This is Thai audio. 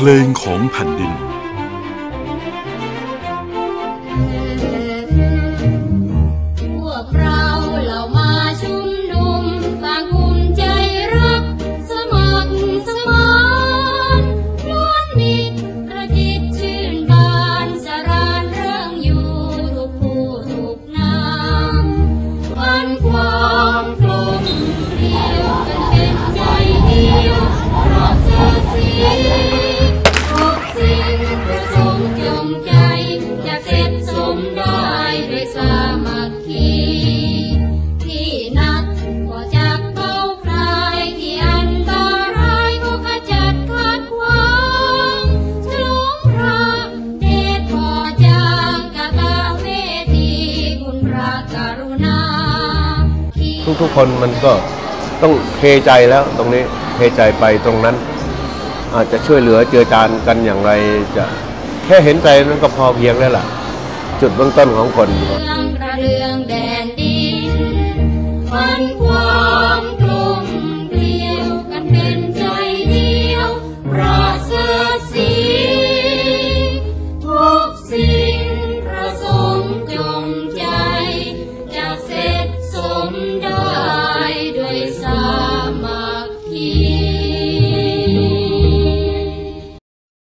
เพลงของแผ่นดิน ทุกๆคนมันก็ต้องเทใจแล้วตรงนี้เทใจไปตรงนั้น อาจจะช่วยเหลือเจือจานกันอย่างไรจะแค่เห็นใจนั้นก็พอเพียงแล้วล่ะ จุดเบื้องต้นของคน